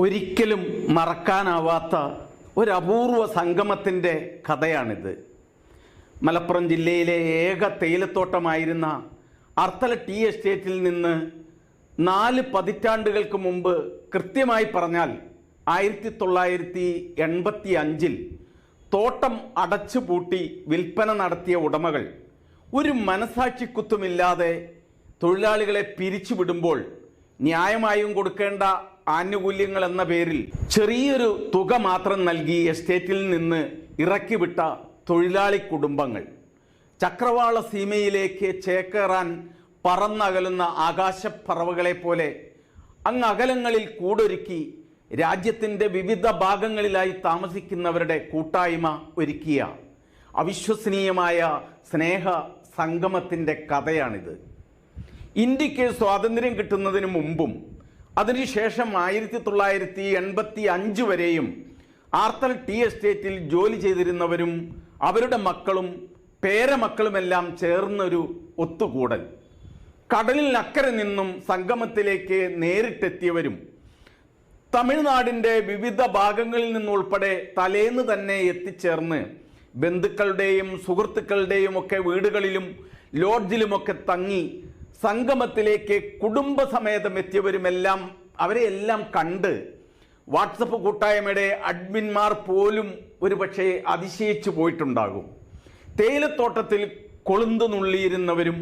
ഒരിക്കലും മറക്കാനാവാത്ത ഒരു അപൂർവ സംഗമത്തിന്റെ കഥയാണിത്. മലപ്പുറം ജില്ലയിലെ ഏക തേയിലത്തോട്ടമായിരുന്ന അർത്തല ടീ എസ്റ്റേറ്റിൽ നിന്ന് നാല് പതിറ്റാണ്ടുകൾക്ക് മുമ്പ് കൃത്യമായി പറഞ്ഞാൽ ആയിരത്തി തൊള്ളായിരത്തി എൺപത്തി അഞ്ചിൽ തോട്ടം അടച്ചുപൂട്ടി വിൽപ്പന നടത്തിയ ഉടമകൾ ഒരു മനസാക്ഷിക്കുത്തുമില്ലാതെ തൊഴിലാളികളെ പിരിച്ചുവിടുമ്പോൾ ന്യായമായും കൊടുക്കേണ്ട ആനുകൂല്യങ്ങൾ എന്ന പേരിൽ ചെറിയൊരു തുക മാത്രം നൽകി എസ്റ്റേറ്റിൽ നിന്ന് ഇറക്കിവിട്ട തൊഴിലാളി കുടുംബങ്ങൾ. ചക്രവാള സീമയിലേക്ക് ചേക്കേറാൻ പറന്നകലുന്ന ആകാശപ്പറവകളെ പോലെ അങ്ങ് അകലങ്ങളിൽ കൂടൊരുക്കി രാജ്യത്തിന്റെ വിവിധ ഭാഗങ്ങളിലായി താമസിക്കുന്നവരുടെ കൂട്ടായ്മ ഒരുക്കിയ അവിശ്വസനീയമായ സ്നേഹ സംഗമത്തിന്റെ കഥയാണിത്. ഇന്ത്യയ്ക്ക് സ്വാതന്ത്ര്യം കിട്ടുന്നതിന് മുമ്പും അതിനുശേഷം ആയിരത്തി തൊള്ളായിരത്തി എൺപത്തി അഞ്ച് വരെയും ആർത്തൽ ടി എസ്റ്റേറ്റിൽ ജോലി ചെയ്തിരുന്നവരും അവരുടെ മക്കളും പേരമക്കളുമെല്ലാം ചേർന്നൊരു ഒത്തുകൂടൽ. കടലിൽ അക്കരെ നിന്നും സംഗമത്തിലേക്ക് നേരിട്ടെത്തിയവരും തമിഴ്നാടിന്റെ വിവിധ ഭാഗങ്ങളിൽ നിന്നുൾപ്പെടെ തലേന്ന് തന്നെ എത്തിച്ചേർന്ന് ബന്ധുക്കളുടെയും സുഹൃത്തുക്കളുടെയും ഒക്കെ വീടുകളിലും ലോഡ്ജിലുമൊക്കെ തങ്ങി സംഗമത്തിലേക്ക് കുടുംബസമേതം എത്തിയവരുമെല്ലാം അവരെ എല്ലാം കണ്ട് വാട്സപ്പ് കൂട്ടായ്മയുടെ അഡ്മിന്മാർ പോലും ഒരുപക്ഷെ അതിശയിച്ചു പോയിട്ടുണ്ടാകും. തേയിലത്തോട്ടത്തിൽ കൊളുന്തു നുള്ളിയിരുന്നവരും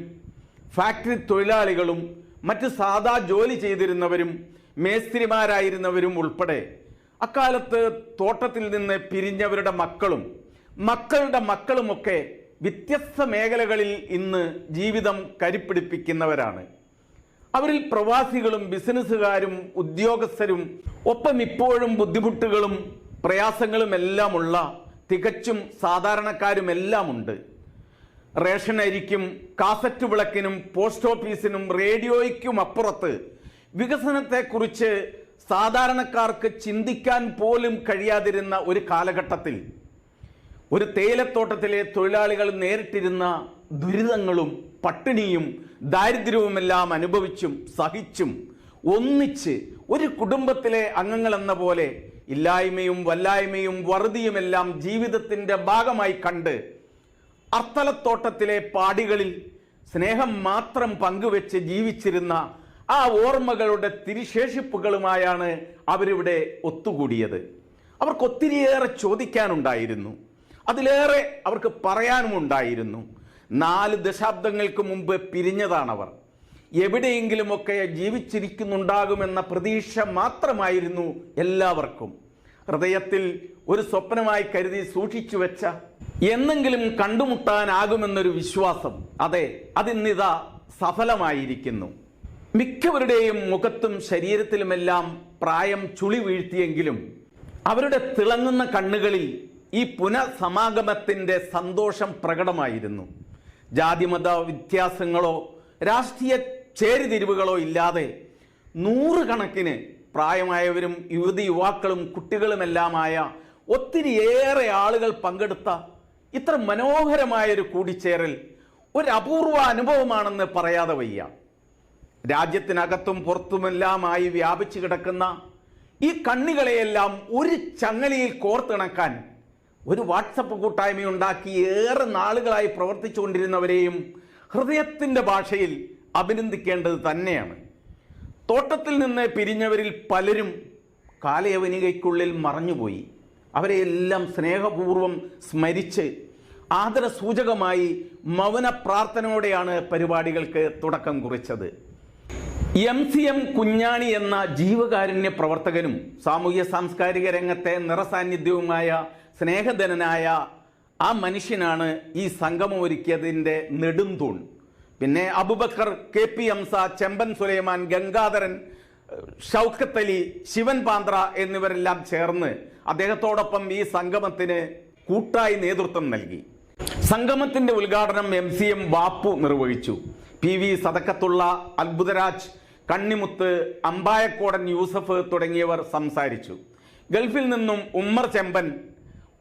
ഫാക്ടറി തൊഴിലാളികളും മറ്റ് സാധാ ജോലി ചെയ്തിരുന്നവരും മേസ്ത്രിമാരായിരുന്നവരും ഉൾപ്പെടെ അക്കാലത്ത് തോട്ടത്തിൽ നിന്ന് പിരിഞ്ഞവരുടെ മക്കളും മക്കളുടെ മക്കളുമൊക്കെ വ്യത്യസ്ത മേഖലകളിൽ ഇന്ന് ജീവിതം കരിപ്പിടിപ്പിക്കുന്നവരാണ്. അവരിൽ പ്രവാസികളും ബിസിനസ്സുകാരും ഉദ്യോഗസ്ഥരും ഒപ്പം ഇപ്പോഴും ബുദ്ധിമുട്ടുകളും പ്രയാസങ്ങളും എല്ലാമുള്ള തികച്ചും സാധാരണക്കാരുമെല്ലാം ഉണ്ട് റേഷൻ അരിക്കും കാസറ്റ് വിളക്കിനും പോസ്റ്റ് ഓഫീസിനും റേഡിയോയ്ക്കും അപ്പുറത്ത് വികസനത്തെക്കുറിച്ച് സാധാരണക്കാർക്ക് ചിന്തിക്കാൻ പോലും കഴിയാതിരുന്ന ഒരു കാലഘട്ടത്തിൽ ഒരു തേയിലത്തോട്ടത്തിലെ തൊഴിലാളികൾ നേരിട്ടിരുന്ന ദുരിതങ്ങളും പട്ടിണിയും ദാരിദ്ര്യവുമെല്ലാം അനുഭവിച്ചും സഹിച്ചും ഒന്നിച്ച് ഒരു കുടുംബത്തിലെ അംഗങ്ങൾ എന്ന പോലെ ഇല്ലായ്മയും വല്ലായ്മയും വറുതിയുമെല്ലാം ജീവിതത്തിന്റെ ഭാഗമായി കണ്ട് അർത്തലത്തോട്ടത്തിലെ പാടികളിൽ സ്നേഹം മാത്രം പങ്കുവെച്ച് ജീവിച്ചിരുന്ന ആ ഓർമ്മകളുടെ തിരിശേഷിപ്പുകളുമായാണ് അവരിവിടെ ഒത്തുകൂടിയത്. അവർക്ക് ഒത്തിരിയേറെ ചോദിക്കാനുണ്ടായിരുന്നു. അതിലേറെ അവർക്ക് പറയാനുമുണ്ടായിരുന്നു. നാല് ദശാബ്ദങ്ങൾക്ക് മുമ്പ് പിരിഞ്ഞതാണവർ. എവിടെയെങ്കിലുമൊക്കെ ജീവിച്ചിരിക്കുന്നുണ്ടാകുമെന്ന പ്രതീക്ഷ മാത്രമായിരുന്നു എല്ലാവർക്കും. ഹൃദയത്തിൽ ഒരു സ്വപ്നമായി കരുതി സൂക്ഷിച്ചു വെച്ച എന്നെങ്കിലും കണ്ടുമുട്ടാനാകുമെന്നൊരു വിശ്വാസം. അതെ അതിന്നിതാ സഫലമായിരിക്കുന്നു. മിക്കവരുടെയും മുഖത്തും ശരീരത്തിലുമെല്ലാം പ്രായം ചുളി വീഴ്ത്തിയെങ്കിലും അവരുടെ തിളങ്ങുന്ന കണ്ണുകളിൽ ഈ പുനഃസമാഗമത്തിന്റെ സന്തോഷം പ്രകടമായിരുന്നു. ജാതിമത വ്യത്യാസങ്ങളോ രാഷ്ട്രീയ ചേരിതിരിവുകളോ ഇല്ലാതെ നൂറുകണക്കിന് പ്രായമായവരും യുവതി യുവാക്കളും കുട്ടികളുമെല്ലാമായ ഒത്തിരിയേറെ ആളുകൾ പങ്കെടുത്ത ഇത്ര മനോഹരമായൊരു കൂടിച്ചേരൽ ഒരു അപൂർവ അനുഭവമാണെന്ന് പറയാതെ വയ്യ. രാജ്യത്തിനകത്തും പുറത്തുമെല്ലാമായി വ്യാപിച്ചു കിടക്കുന്ന ഈ കണ്ണികളെയെല്ലാം ഒരു ചങ്ങലയിൽ കോർത്തിണക്കാൻ ഒരു വാട്സപ്പ് കൂട്ടായ്മയുണ്ടാക്കി ഏറെ നാളുകളായി പ്രവർത്തിച്ചുകൊണ്ടിരുന്നവരെയും ഹൃദയത്തിന്റെ ഭാഷയിൽ അഭിനന്ദിക്കേണ്ടത് തന്നെയാണ്. തോട്ടത്തിൽ നിന്ന് പിരിഞ്ഞവരിൽ പലരും കാലയവനികയ്ക്കുള്ളിൽ മറഞ്ഞുപോയി. അവരെയെല്ലാം സ്നേഹപൂർവം സ്മരിച്ച് ആദരസൂചകമായി മൗന പ്രാർത്ഥനയോടെയാണ് പരിപാടികൾക്ക് തുടക്കം കുറിച്ചത്. എം സി എം കുഞ്ഞാണി എന്ന ജീവകാരുണ്യ പ്രവർത്തകനും സാമൂഹ്യ സാംസ്കാരിക രംഗത്തെ നിറസാന്നിധ്യവുമായ സ്നേഹധനനായ ആ മനുഷ്യനാണ് ഈ സംഗമം ഒരുക്കിയതിന്റെ നെടുംതൂൺ. പിന്നെ അബുബക്കർ കെ പി ഹംസ ചെമ്പൻ സുലൈമാൻ ഗംഗാധരൻ ഷൗക്കത്ത് അലി ശിവൻ പാന്ത്ര എന്നിവരെല്ലാം ചേർന്ന് അദ്ദേഹത്തോടൊപ്പം ഈ സംഗമത്തിന് കൂട്ടായി നേതൃത്വം നൽകി. സംഗമത്തിന്റെ ഉദ്ഘാടനം എം സി എം ബാപ്പു നിർവഹിച്ചു. പി വി സദക്കത്തുള്ള അത്ഭുതരാജ് കണ്ണിമുത്ത് അമ്പായക്കോടൻ യൂസഫ് തുടങ്ങിയവർ സംസാരിച്ചു. ഗൾഫിൽ നിന്നും ഉമ്മർ ചെമ്പൻ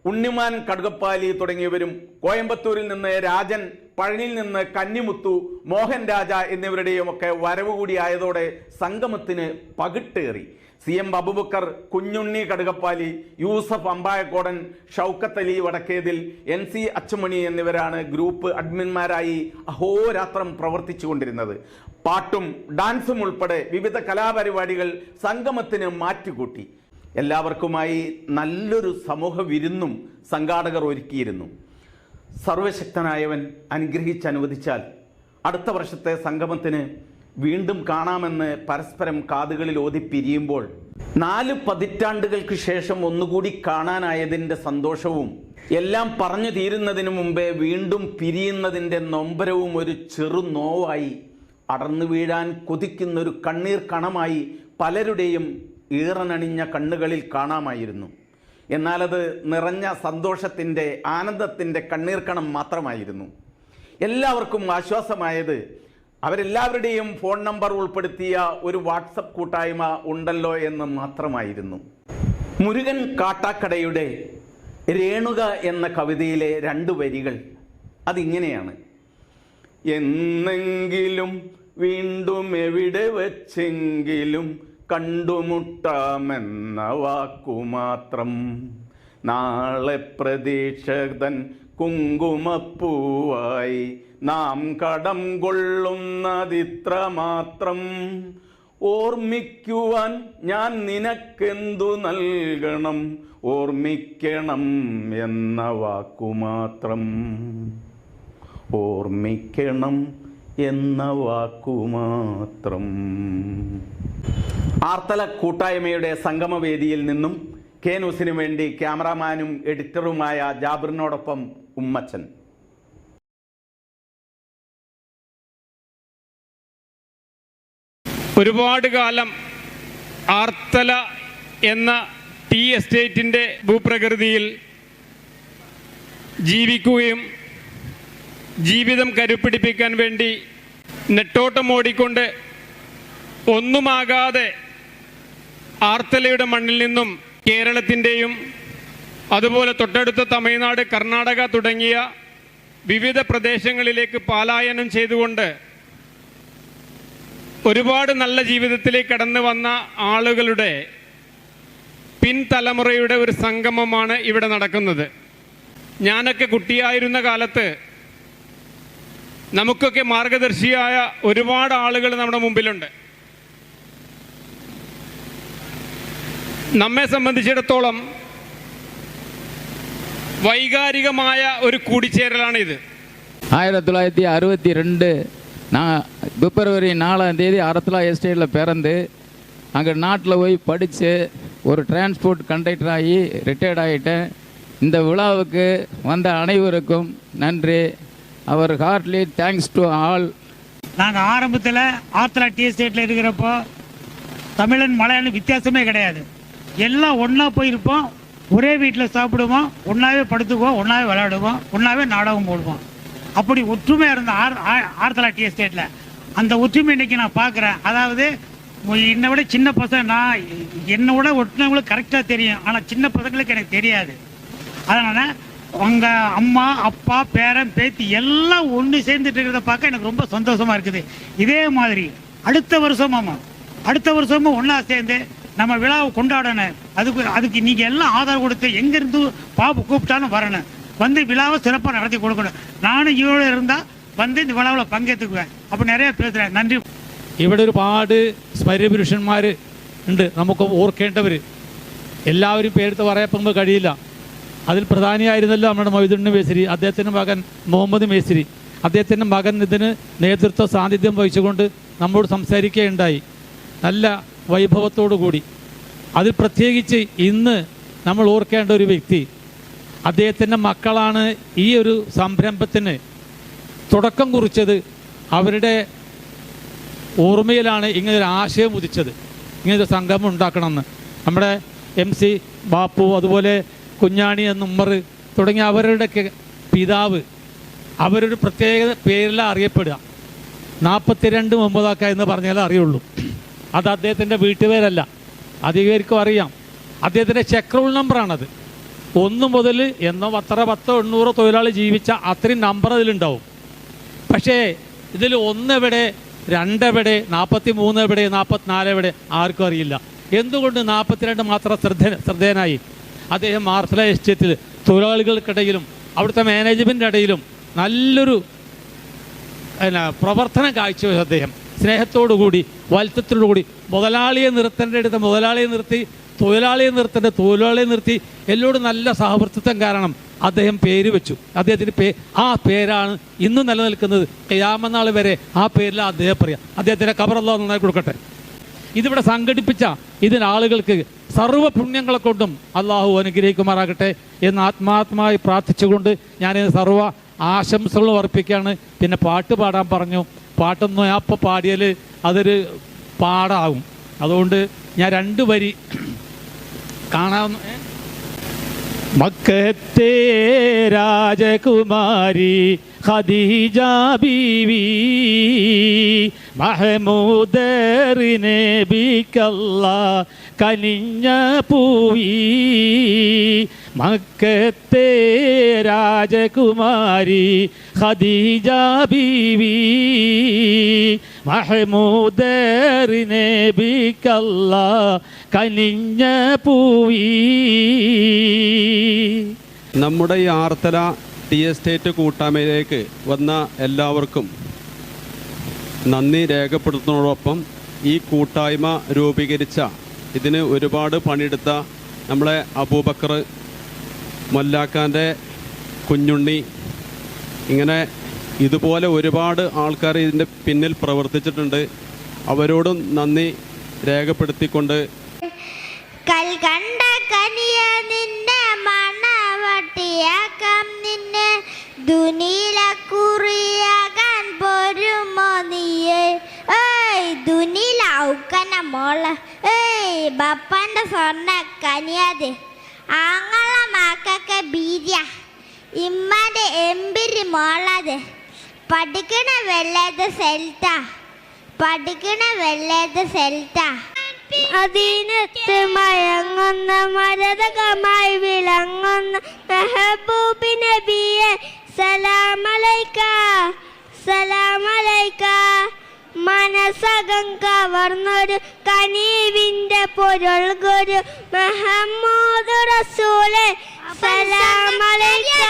ഉണ്ണിമാൻ കടുകപ്പാലി തുടങ്ങിയവരും കോയമ്പത്തൂരിൽ നിന്ന് രാജൻ പഴനിയിൽ നിന്ന് കന്നിമുത്തു മോഹൻ രാജ എന്നിവരുടെയും ഒക്കെ വരവ് കൂടിയായതോടെ സംഗമത്തിന് പകിട്ടേറി. C M Abubakar Kunjunni Kadukappali Yusuf Ambayakodan Shoukath Ali Vadakkethil N C Achumani എന്നിവരാണ് ഗ്രൂപ്പ് അഡ്മിന്മാരായി അഹോരാത്രം പ്രവർത്തിച്ചുകൊണ്ടിരുന്നത്. പാട്ടും ഡാൻസും ഉൾപ്പെടെ വിവിധ കലാപരിപാടികൾ സംഗമത്തിന് മാറ്റുകൂട്ടി. എല്ലാവർക്കുമായി നല്ലൊരു സമൂഹ വിരുന്നും സംഘാടകർ ഒരുക്കിയിരുന്നു. സർവശക്തനായവൻ അനുഗ്രഹിച്ചനുവദിച്ചാൽ അടുത്ത വർഷത്തെ സംഗമത്തിന് വീണ്ടും കാണാമെന്ന് പരസ്പരം കാതുകളിൽ ഓതി പിരിയുമ്പോൾ നാല് പതിറ്റാണ്ടുകൾക്ക് ശേഷം ഒന്നുകൂടി കാണാനായതിന്റെ സന്തോഷവും എല്ലാം പറഞ്ഞു തീരുന്നതിന് മുമ്പേ വീണ്ടും പിരിയുന്നതിന്റെ നൊമ്പരവും ഒരു ചെറു നോവായി. അടർന്നു വീഴാൻ കൊതിക്കുന്നൊരു കണ്ണീർ കണമായി പലരുടെയും ഈറനണിഞ്ഞ കണ്ണുകളിൽ കാണാമായിരുന്നു. എന്നാലത് നിറഞ്ഞ സന്തോഷത്തിന്റെ ആനന്ദത്തിന്റെ കണ്ണീർക്കണം മാത്രമായിരുന്നു. എല്ലാവർക്കും ആശ്വാസമായത് അവരെല്ലാവരുടെയും ഫോൺ നമ്പർ ഉൾപ്പെടുത്തിയ ഒരു വാട്സപ്പ് കൂട്ടായ്മ ഉണ്ടല്ലോ എന്ന് മാത്രമായിരുന്നു. മുരുകൻ കാട്ടാക്കടയുടെ രേണുക എന്ന കവിതയിലെ രണ്ട് വരികൾ അതിങ്ങനെയാണ്. എന്നെങ്കിലും വീണ്ടും എവിടെ വച്ചെങ്കിലും കണ്ടുമുട്ടാമെന്ന വാക്കുമാത്രം. നാളെ പ്രതീക്ഷതൻ കുങ്കുമപ്പൂവായി നാം കടം കൊള്ളുന്നതിത്ര മാത്രം ഓർമ്മിക്കുവാൻ ഞാൻ നിനക്കെന്തു നൽകണം? ഓർമ്മിക്കണം എന്ന വാക്കുമാത്രം. ഓർമ്മിക്കണം എന്ന വാക്കുമാത്രം. ആർത്തല കൂട്ടായ്മയുടെ സംഗമവേദിയിൽ നിന്നും കെ ന്യൂസിനു വേണ്ടി ക്യാമറാമാനും എഡിറ്ററുമായ ജാബിറിനോടൊപ്പം ഉമ്മച്ചൻ. ഒരുപാട് കാലം ആർത്തല എന്ന ടീ എസ്റ്റേറ്റിന്റെ ഭൂപ്രകൃതിയിൽ ജീവിക്കുകയും ജീവിതം കരുപ്പിടിപ്പിക്കാൻ വേണ്ടി നെട്ടോട്ടം ഓടിക്കൊണ്ട് ഒന്നുമാകാതെ ആർത്തലയുടെ മണ്ണിൽ നിന്നും കേരളത്തിന്റെയും അതുപോലെ തൊട്ടടുത്ത തമിഴ്നാട് കർണാടക തുടങ്ങിയ വിവിധ പ്രദേശങ്ങളിലേക്ക് പാലായനം ചെയ്തുകൊണ്ട് ഒരുപാട് നല്ല ജീവിതത്തിലേക്ക് കടന്നു വന്ന ആളുകളുടെ പിൻതലമുറയുടെ ഒരു സംഗമമാണ് ഇവിടെ നടക്കുന്നത്. ഞാനൊക്കെ കുട്ടിയായിരുന്ന കാലത്ത് നമുക്കൊക്കെ മാർഗദർശിയായ ഒരുപാട് ആളുകൾ നമ്മുടെ മുമ്പിലുണ്ട്. നമ്മെ സംബന്ധിച്ചിടത്തോളം വൈകാരികമായ ഒരു കൂടിച്ചേരലാണ് ഇത് ஆயிரத்தி தொள்ளாயிரத்தி அறுபத்தி ரெண்டு நான் பிப்ரவரி நாலாம் தேதி அரத்தலா எஸ்டேட்டில் பிறந்து அங்கே நாட்டில் போய் படித்து ஒரு டிரான்ஸ்போர்ட் கண்டக்டர் ஆகி ரிட்டையர்ட் ஆகிட்டேன் இந்த விழாவுக்கு வந்த அனைவருக்கும் நன்றி அவர் ஹார்ட்லி தேங்க்ஸ் டு ஆல் நாங்கள் ஆரம்பத்தில் ஆத்திரா டி எஸ்டேட்டில் இருக்கிறப்போ தமிழன் மலையாளம் வித்தியாசமே கிடையாது எல்லாம் ஒன்றா போயிருப்போம். ஒரே வீட்டில் சாப்பிடுவோம். ஒன்றாவே படுத்துக்குவோம். ஒன்றாவே விளையாடுவோம். ஒன்றாவே நாடகம் போடுவோம். அப்படி ஒற்றுமையாக இருந்த ஆர் ஆ- ஆர்த்தலா எஸ்டேட்டில் அந்த ஒற்றுமை இன்னைக்கு நான் பார்க்குறேன். அதாவது என்னை விட சின்ன பசங்க நான் என்னை விட ஒட்டினவங்களுக்கு கரெக்டாக தெரியும். ஆனால் சின்ன பசங்களுக்கு எனக்கு தெரியாது. அதனால் உங்கள் அம்மா அப்பா பேரன் பேத்தி எல்லாம் ஒன்று சேர்ந்துட்டு இருக்கிறத பார்க்க எனக்கு ரொம்ப சந்தோஷமா இருக்குது. இதே மாதிரி அடுத்த வருஷமாமா அடுத்த வருஷமும் ஒன்றா சேர்ந்து நம்ம விழாவை கொண்டாடணும் அதுக்கு அதுக்கு நீங்கள் எல்லாம் ஆதரவு கொடுத்து எங்கேருந்து பாப்பு கூப்பிட்டாலும் வரணும் வந்து விழாவை சிறப்பாக நடத்தி கொடுக்கணும் நானும் இவ்வளோ இருந்தால் வந்து இந்த விழாவில் பங்கேற்றுக்குவேன் அப்போ நிறைய பேசுகிறேன் நன்றி ഇവിടെ ഒരുപാട് സ്മര്യപുരുഷന്മാർ ഉണ്ട് നമുക്ക് ഓർക്കേണ്ടവർ എല്ലാവരും പേരെടുത്ത് പറയപ്പം നമുക്ക് കഴിയില്ല അതിൽ പ്രധാനിയായിരുന്നല്ലോ നമ്മുടെ മൊയ്തുണ്ണി മേസ്രി അദ്ദേഹത്തിൻ്റെ മകൻ മുഹമ്മദ് മേസ്രി അദ്ദേഹത്തിൻ്റെ മകൻ ഇതിന് നേതൃത്വ സാന്നിധ്യം വഹിച്ചുകൊണ്ട് നമ്മോട് സംസാരിക്കുകയുണ്ടായി നല്ല വൈഭവത്തോടു കൂടി അതിൽ പ്രത്യേകിച്ച് ഇന്ന് നമ്മൾ ഓർക്കേണ്ട ഒരു വ്യക്തി അദ്ദേഹത്തിന്റെ മക്കളാണ് ഈ ഒരു സംരംഭത്തിന് തുടക്കം കുറിച്ചത്. അവരുടെ ഓർമ്മയിലാണ് ഇങ്ങനൊരു ആശയം ഉദിച്ചത്. ഇങ്ങനൊരു സംഗമം ഉണ്ടാക്കണമെന്ന്. നമ്മുടെ എം സി ബാപ്പു അതുപോലെ കുഞ്ഞാണി എന്ന ഉമ്മർ തുടങ്ങിയ അവരുടെയൊക്കെ പിതാവ് അവരൊരു പ്രത്യേക പേരിലാണ് അറിയപ്പെടുക. നാൽപ്പത്തിരണ്ട് മുമ്പതാക്ക എന്ന് പറഞ്ഞാലേ അറിയുള്ളൂ. അത് അദ്ദേഹത്തിന്റെ വീട്ടുപേരല്ല. അധികാരിക്കും അറിയാം. അദ്ദേഹത്തിന്റെ ചെക്ക് റോൾ നമ്പറാണത് ഒന്ന് മുതൽ എന്നോ അത്ര പത്തോ എണ്ണൂറോ തൊഴിലാളി ജീവിച്ച അത്രയും നമ്പർ അതിലുണ്ടാവും. പക്ഷേ ഇതിൽ ഒന്നെവിടെ രണ്ടെവിടെ നാൽപ്പത്തി മൂന്ന് എവിടെ നാൽപ്പത്തിനാല് എവിടെ ആർക്കും അറിയില്ല. എന്തുകൊണ്ട് നാൽപ്പത്തിരണ്ട് മാത്രം ശ്രദ്ധ ശ്രദ്ധേയനായി? അദ്ദേഹം മാർസല എസ്റ്റേറ്റിൽ തൊഴിലാളികൾക്കിടയിലും അവിടുത്തെ ഇടയിലും നല്ലൊരു എന്നാ പ്രവർത്തനം കാഴ്ചവെച്ചു അദ്ദേഹം. സ്നേഹത്തോടുകൂടി വത്സത്തോടുകൂടി മുതലാളിയെ നിർത്തേണ്ട എടുത്ത മുതലാളിയെ നിർത്തി തൊഴിലാളിയെ നിർത്തേണ്ട തൊഴിലാളിയെ നിർത്തി എല്ലോടും നല്ല സഹവർത്തിത്വം കാരണം അദ്ദേഹം പേര് വെച്ചു. അദ്ദേഹത്തിന് പേ ആ പേരാണ് ഇന്നും നിലനിൽക്കുന്നത്. കയാമനാൾ വരെ ആ പേരിൽ അദ്ദേഹം പറയാം. അദ്ദേഹത്തിന്റെ കബറല്ല നന്നായി കൊടുക്കട്ടെ. ഇതിവിടെ സംഘടിപ്പിച്ച ഇതിന് ആളുകൾക്ക് സർവ പുണ്യങ്ങളെ കൊണ്ടും അള്ളാഹു അനുഗ്രഹിക്കുമാറാകട്ടെ എന്ന് ആത്മാത്മായി പ്രാർത്ഥിച്ചുകൊണ്ട് ഞാൻ സർവ ആശംസകളും അർപ്പിക്കുകയാണ്. പിന്നെ പാട്ട് പാടാൻ പറഞ്ഞു. പാട്ടൊന്നും ഞാൻ അപ്പോൾ പാടിയാൽ അതൊരു പാടാകും അതുകൊണ്ട് ഞാൻ രണ്ട് വരി കാണാവുന്ന? മക്കത്തെ രാജകുമാരി ഖദീജ ബീവി മഹമൂദറിനെ ബിക്കല്ല കനിഞ്ഞ പൂവി മക്കത്തെ രാജകുമാരി ഖദീജ ബീവി മഹമൂദറിനെ ബിക്കല്ല കനിഞ്ഞ പൂവി. നമ്മുടെ ഈ ആർത്തല ടി എസ്റ്റേറ്റ് കൂട്ടായ്മയിലേക്ക് വന്ന എല്ലാവർക്കും നന്ദി രേഖപ്പെടുത്തുന്നതോടൊപ്പം ഈ കൂട്ടായ്മ രൂപീകരിച്ച ഇതിന് ഒരുപാട് പണിയെടുത്ത നമ്മളെ അബൂബക്കർ മൊല്ലാക്കാന്റെ കുഞ്ഞുണ്ണി. ഇങ്ങനെ ഇതുപോലെ ഒരുപാട് ആൾക്കാർ ഇതിന്റെ പിന്നിൽ പ്രവർത്തിച്ചിട്ടുണ്ട്. അവരോടും നന്ദി രേഖപ്പെടുത്തിക്കൊണ്ട് കൽകണ്ട കനിയ നിന്നെ നിന്നെ ദുനില കുറിയാകാൻ പോരുമോ നീയേ? ദുനില ഔക്കന മോള ഏയ് ബപ്പാന്റെ സ്വർണ കനിയാതെ. ആങ്ങള മാക്കൊക്കെ ബീര്യ ഇമ്മാന്റെ എമ്പിരി മോളത്. പഠിക്കണ വെള്ളേത് സെൽറ്റ. പഠിക്കണ വെള്ളേത് സെൽറ്റ. അതിനത്ത് മയങ്ങുന്ന മരതകമായി വിളങ്ങുന്ന മെഹബൂബി നബിയെ സലാമലൈക്ക സലാമലൈക്ക. മനസ്സകം കവർന്നൊരു കനീവിന്റെ പൊരുൾ ഗുരു മെഹമ്മൂദ് റസൂലെ സലാമലൈക്ക.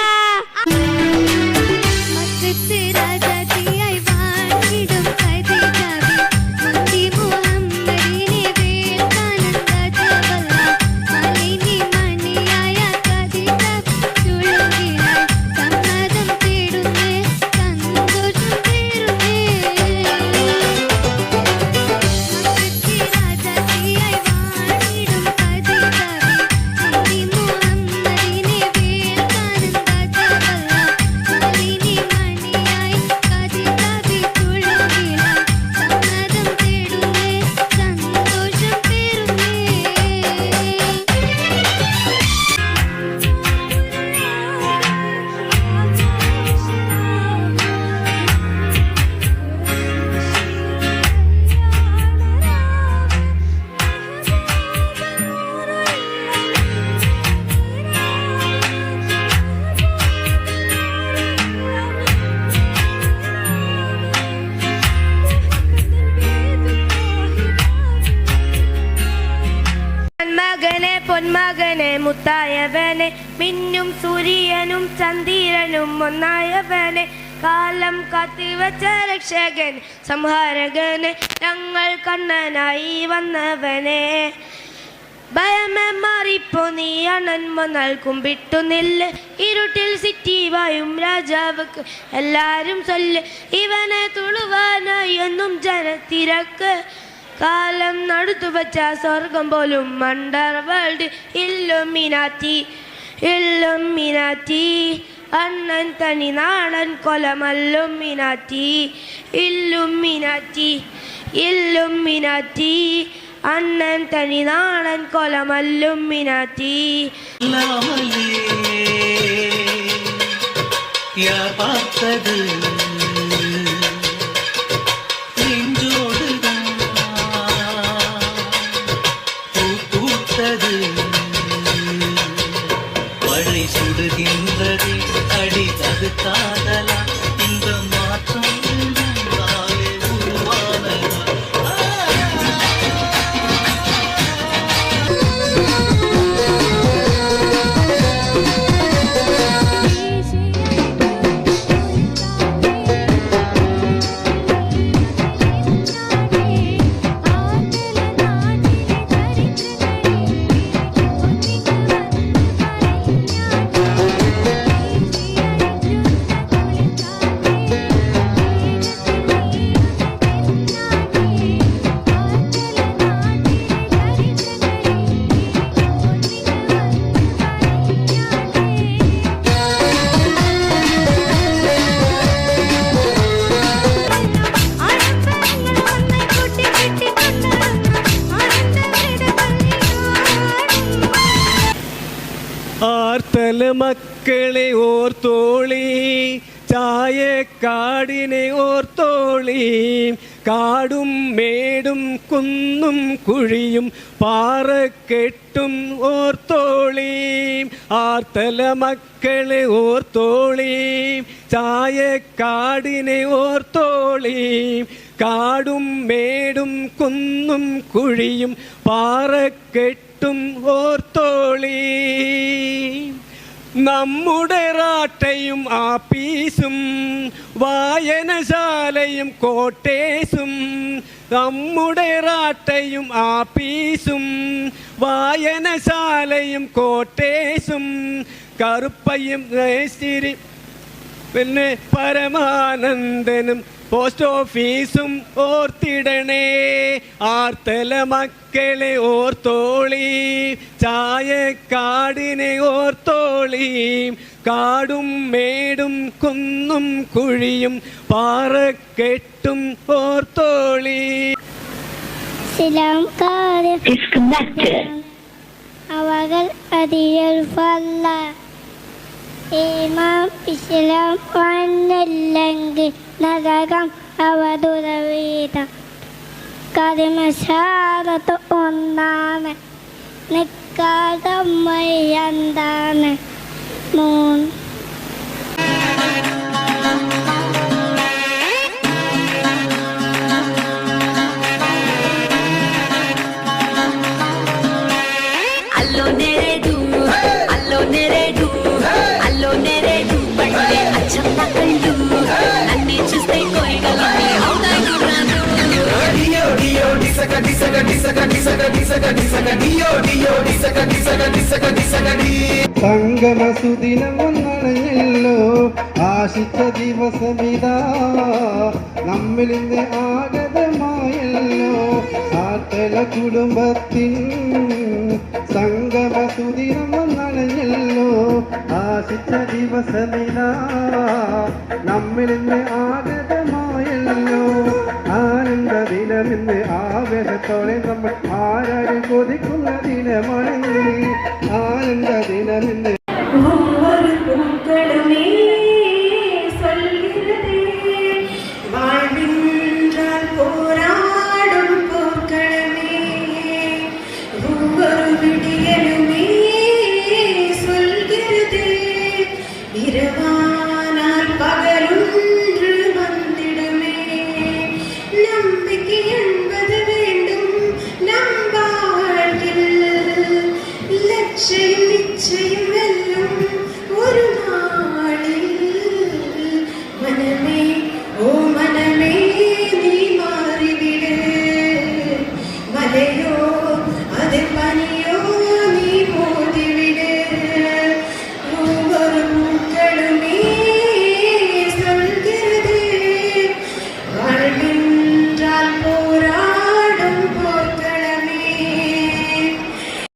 ചന്ദ്രനും ഒന്നായവനെ കാലം കാത്തിവച്ച രക്ഷകൻ സംഹാരകന് ഞങ്ങൾ കണ്ണനായി വന്നവനെ. ഭയമേ മാറിപ്പോ നീ അണന്മ നൽകും വിട്ടുനില്ല് ഇരുട്ടിൽ സിറ്റി വായും രാജാവുക്ക് എല്ലാരും ചൊല്ല് ഇവനെ തുളുവാനായി എന്നും ജനത്തിരക്ക്. കാലം നടുത്തു വച്ച സ്വർഗം പോലും മണ്ടർ വേൾഡ് ഇല്ലുമിനാറ്റി ഇല്ലുമിനാറ്റി അന്നൻ തനി നാണൻ കൊലമല്ലുമിനാറ്റി ഇല്ലും മിനാറ്റി ഇല്ലും മിനാറ്റി അന്നൻ തനി നാണൻ കൊലമല്ലും മിനാറ്റി യാ പാത്തത് காதலா മക്കളെ ഓർത്തോളി ചായക്കാടിനെ ഓർത്തോളി. കാടും മേടും കുന്നും കുഴിയും പാറക്കെട്ടും ഓർത്തോളി. ആർത്തല മക്കളെ ഓർത്തോളി ചായക്കാടിനെ ഓർത്തോളി. കാടും മേടും കുന്നും കുഴിയും പാറക്കെട്ടും ഓർത്തോളി. നമ്മുടെ റാട്ടയും ആപ്പീസും വായനശാലയും കോട്ടേസും നമ്മുടെ റാട്ടയും ആപ്പീസും വായനശാലയും കോട്ടേസും കറുപ്പയും പിന്നെ പരമാനന്ദനും പോസ്റ്റ് ഓഫീസും ഓർത്തിടണേ. ആർത്തല മക്കളെ ഓർത്തോളി. ചായക്കാടിനെ ഓർത്തോളി. കാടും മേടും കുന്നും കുഴിയും പാറക്കെട്ടും ഓർത്തോളി. അവകൾ അതിയൽ ഫല്ല ഈമാം ഇസ്ലാം വന്നില്ലെങ്കിൽ നരകം അവതുരവീതം കരിമശാലത്ത് ഒന്നാണ്. നിക്കാതം എന്താണ്? മൂന്ന്. സംഗമസുദിനം വന്നണഞ്ഞല്ലോ ആശിച്ച ദിവസമിതാ നമ്മിൽ ഇന്ന് ആഗതമായല്ലോ ആട്ടല കുടുംബത്തിൻ സംഗമസുദിനം വന്നണഞ്ഞല്ലോ ആശിച്ച ദിവസമിതാ നമ്മിൽ ഇന്ന് ദിനമിന്ന് ആവേശത്തോടെ നമ്മൾ ആരാരും കൊതിക്കുന്ന ദിനമാണെങ്കിൽ ആനന്ദ ദിനമിന്ന്